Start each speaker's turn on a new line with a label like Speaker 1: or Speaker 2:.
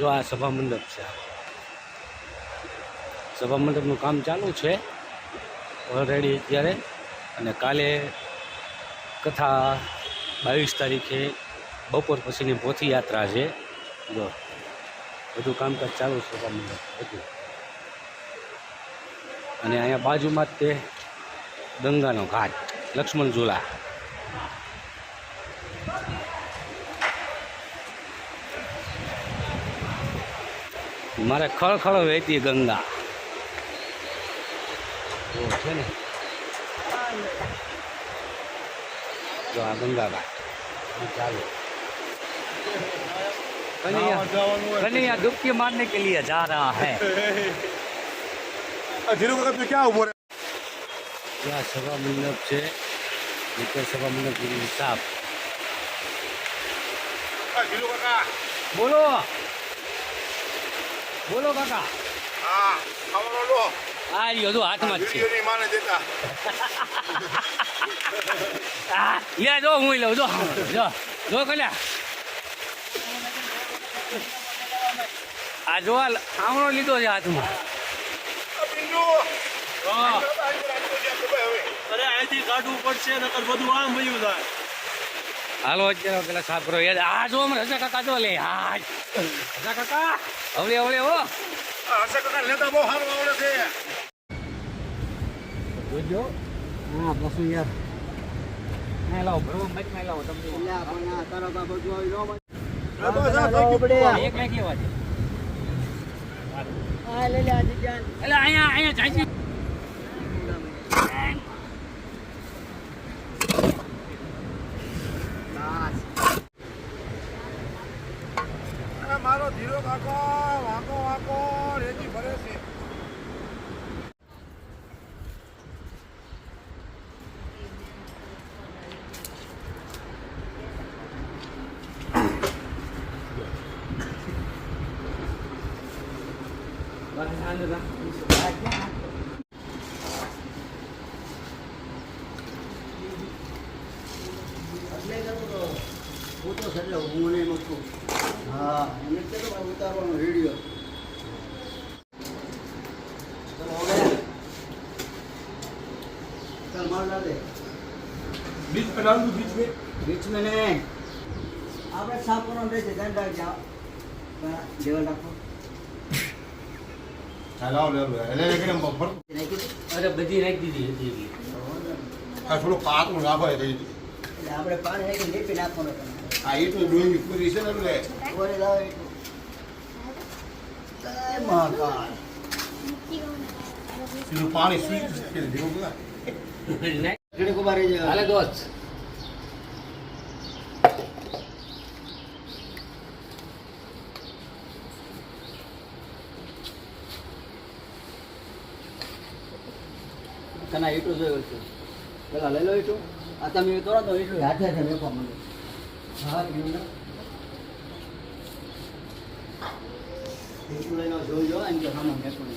Speaker 1: જો આ સભા મંડપ છે. સભા મંડપનું કામ ચાલુ છે ઓલરેડી અત્યારે. અને કાલે કથા બાવીસ તારીખે બપોર પછીની પોથી યાત્રા છે. જો, બધું કામકાજ ચાલુ છે સભા મંડપ બધું. અને અહીંયા બાજુમાં જ તે ગંગાનો ઘાટ, લક્ષ્મણ ઝૂલા. મારે ખળખળ વહેતી ગંગા જો છે ને જો આ ગંગા ઘાટ ઈ ચાલુ कन्हैया कन्हैया डुबकी मारने के लिए जा रहा है
Speaker 2: ધીરુ કાકા તું ક્યાં ઉભો રહે
Speaker 1: ત્યાં સભા મંડપ છે નીચે સભા મંડપ સાફ
Speaker 2: ધીરુ કાકા
Speaker 1: બોલો બોલો કાકા.
Speaker 2: હા ખાવાનો લો
Speaker 1: આ રહ્યો જો હાથમાં જ છે.
Speaker 2: માને દેતા.
Speaker 1: આ, લે જો હું લઉં જો. જો જો કલ્યા. આ જો આ આમણો લીધો છે હાથમાં.
Speaker 3: અરે અહીંથી કાઢવું પડશે નકર બધું આમ વયું જાય
Speaker 1: હાલો અત્યારે પેલા સાફ કરો યાર આ જો રજા કાકા જો લે હા રજા કાકા હવળે હવળે હો.
Speaker 2: રજા કાકા લેતા બહુ સારું આવડે છે.
Speaker 1: જોજો. હા બસું યાર. ના લાવો ભરવા મત ના લાવો તમને
Speaker 2: આ બસ આ થઈ ગયું.
Speaker 1: એક લે લેવા છે એટલે અહીંયા અહીંયા જાય છે
Speaker 2: આ મારો ધીરો કાકો વાંકો વાંકો રેતી ભરે છે.
Speaker 4: ફોટો એટલે હું નહીં મૂકું હા એને ચલો ઉતારવાનો વિડીયો ચલો હવે ચાલ માર લાગે
Speaker 2: બીજ पे डाल दूं बीच में
Speaker 4: बीच में नहीं આપણે સાફ કરવાનું રહેશે ધ્યાન રાખજો દેવલ રાખો
Speaker 2: ચાલ આવ લે લે લે કેમ ફર
Speaker 4: નાખી દે.
Speaker 1: અરે બધી નાખી દીધી હતી
Speaker 2: આ થોડું પાતળું રાખો એ રહી
Speaker 4: એટલે આપણે પાણી નાખી લીપી નાખવાનું તમે
Speaker 2: આ એ ડોંગી પૂરી છે ને એટલે?
Speaker 4: લાવો. એટલું. મહાકાળ.
Speaker 2: પાણી
Speaker 1: હાલે દોસ્ત.
Speaker 4: કના એટલું જોયું છે. પેલા લઈ લો એટલું આ તમે કરો તો એટલું હાથે હાથે મેં માંડો. હા એવું ના એટલું લઈને જોઈ જો એમ કે સામાન મેકવું